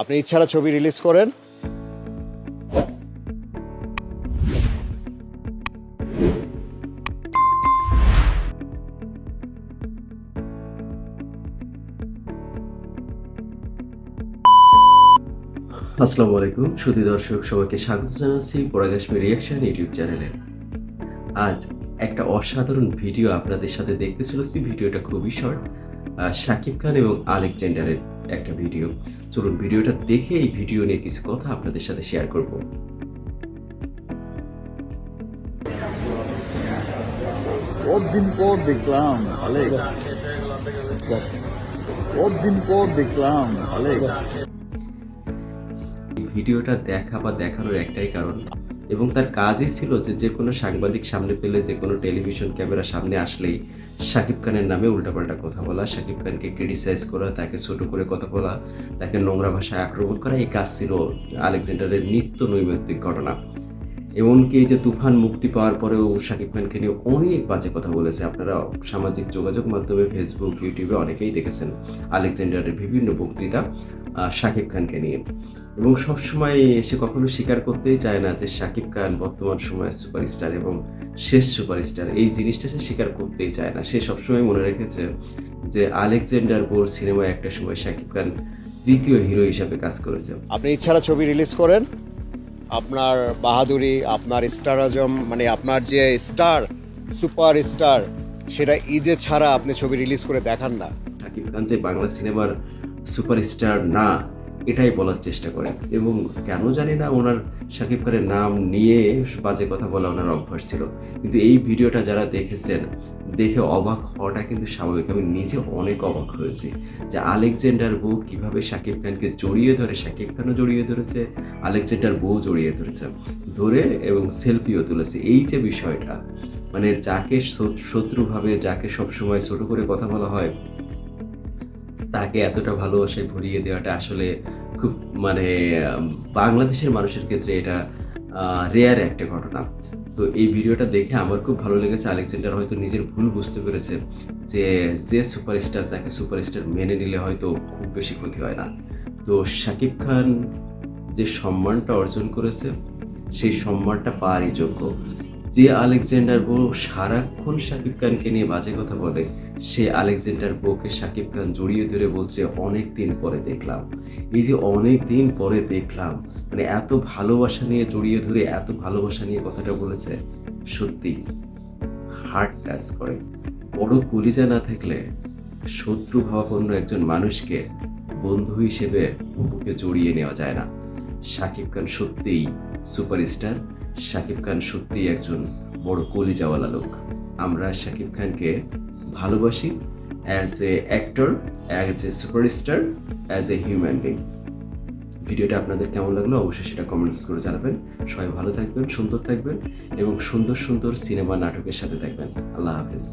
আপনি ইচ্ছারা ছবি রিলিজ করেন। আসসালামু আলাইকুম, সুধী দর্শক, সবাইকে স্বাগত জানাচ্ছি পরাগাশ্মী রিয়াকশন ইউটিউব চ্যানেলে। আজ একটা অসাধারণ ভিডিও আপনাদের সাথে দেখতে চলেছি। ভিডিওটা খুবই শর্ট শাকিব খান এবং আলেকজান্ডারের একটা ভিডিও। চলুন ভিডিওটা দেখে এই ভিডিও নিয়ে কিছু কথা আপনাদের সাথে শেয়ার করব। দিন পর দেখলাম দিন পর দেখলাম ভিডিওটা দেখা বা দেখানোর একটাই কারণ। এবং তার কাজই ছিল যে যে কোনো সাংবাদিক সামনে পেলে, যে কোনো টেলিভিশন ক্যামেরা সামনে আসলেই শাকিব খানের নামে উল্টাপাল্টা কথা বলা, শাকিব খানকে ক্রিটিসাইজ করা, তাকে ছোট করে কথা বলা, তাকে নোংরা ভাষায় আক্রমণ করা, এই কাজ ছিল আলেকজান্ডারের নিত্য নৈমিত্তিক ঘটনা। এমনকি এই যে তুফান মুক্তি পাওয়ার পরেও শাকিব খানকে নিয়ে অনেক বাজে কথা বলেছে। আপনারা সামাজিক যোগাযোগ মাধ্যমে ফেসবুক ইউটিউবে অনেকেই দেখেছেন আলেকজান্ডারের বিভিন্ন বক্তৃতা শাকিব খানকে নিয়ে। এবং সবসময় সে কখনো স্বীকার করতেই চায় না যে শাকিব খান বর্তমান সময়ের সুপারস্টার এবং শেষ সুপারস্টার। এই জিনিসটা সে স্বীকার করতেই চায় না। সে সবসময় মনে রেখেছে যে আলেকজান্ডার বোর সিনেমায় একটা সময় শাকিব খান তৃতীয় হিরো হিসাবে কাজ করেছে। আপনি ইচ্ছারা ছবি রিলিজ করেন? আপনার বাহাদুরি, আপনার স্টার আজম মানে আপনার যে স্টার, সুপার স্টার, সেটা ঈদে ছাড়া আপনি ছবি রিলিজ করে দেখান না। বাংলা সিনেমার সুপারস্টার না এটাই বলার চেষ্টা করে এবং কেন জানি না ওনার শাকিব খানের নাম নিয়ে বাজে কথা বলা ওনার অভ্যাস ছিল। কিন্তু এই ভিডিওটা যারা দেখেছেন, দেখে অবাক হওয়াটা কিন্তু স্বাভাবিক। আমি নিজে অনেক অবাক হয়েছি যে আলেকজান্ডার বউ কীভাবে শাকিব খানকে জড়িয়ে ধরে, শাকিব খানও জড়িয়ে ধরেছে, আলেকজান্ডার বউ জড়িয়ে ধরেছে, ধরে এবং সেলফিও তুলেছে। এই যে বিষয়টা মানে যাকে শত্রুভাবে, যাকে সবসময় ছোট করে কথা বলা হয় তাকে এতটা ভালোবাসায় ভরিয়ে দেওয়াটা আসলে খুব মানে বাংলাদেশের মানুষের ক্ষেত্রে এটা রেয়ার একটা ঘটনা। তো এই ভিডিওটা দেখে আমার খুব ভালো লেগেছে। আলেকজান্ডার হয়তো নিজের ভুল বুঝতে পেরেছে যে যে সুপারস্টার তাকে সুপারস্টার মেনে নিলে হয়তো খুব বেশি ক্ষতি হয় না। তো শাকিব খান যে সম্মানটা অর্জন করেছে, সেই সম্মানটা পাওয়ারই যোগ্য। যে আলেকজান্ডার বউ সারাক্ষণ শাকিব খানকে নিয়ে বাজে কথা বলে, সে আলেকজান্ডার বউকে শাকিব খান জড়িয়ে ধরে বলছে, অনেক দিন পরে দেখলাম। এই যে অনেক দিন পরে দেখলাম মানে এত ভালোবাসা নিয়ে জড়িয়ে ধরে, এত ভালোবাসা নিয়ে কথাটা বলেছে, সত্যি হার্ট টাচ করে। বড় কলিজা না থাকলে শত্রু ভাবাপন্ন একজন মানুষকে বন্ধু হিসেবে বুকে জড়িয়ে নেওয়া যায় না। শাকিব খান সত্যিই সুপারস্টার। শাকিব খান সত্যিই একজন বড় কলিজাওয়ালা লোক। আমরা শাকিব খানকে ভালোবাসি as a actor as a superstar as a human being ভিডিওটা আপনাদের কেমন লাগল অবশ্যই সেটা কমেন্টস করে জানাবেন। সবাই ভালো থাকবেন, সুন্দর থাকবেন এবং সুন্দর সুন্দর সিনেমা নাটকের সাথে থাকবেন। আল্লাহ হাফেজ।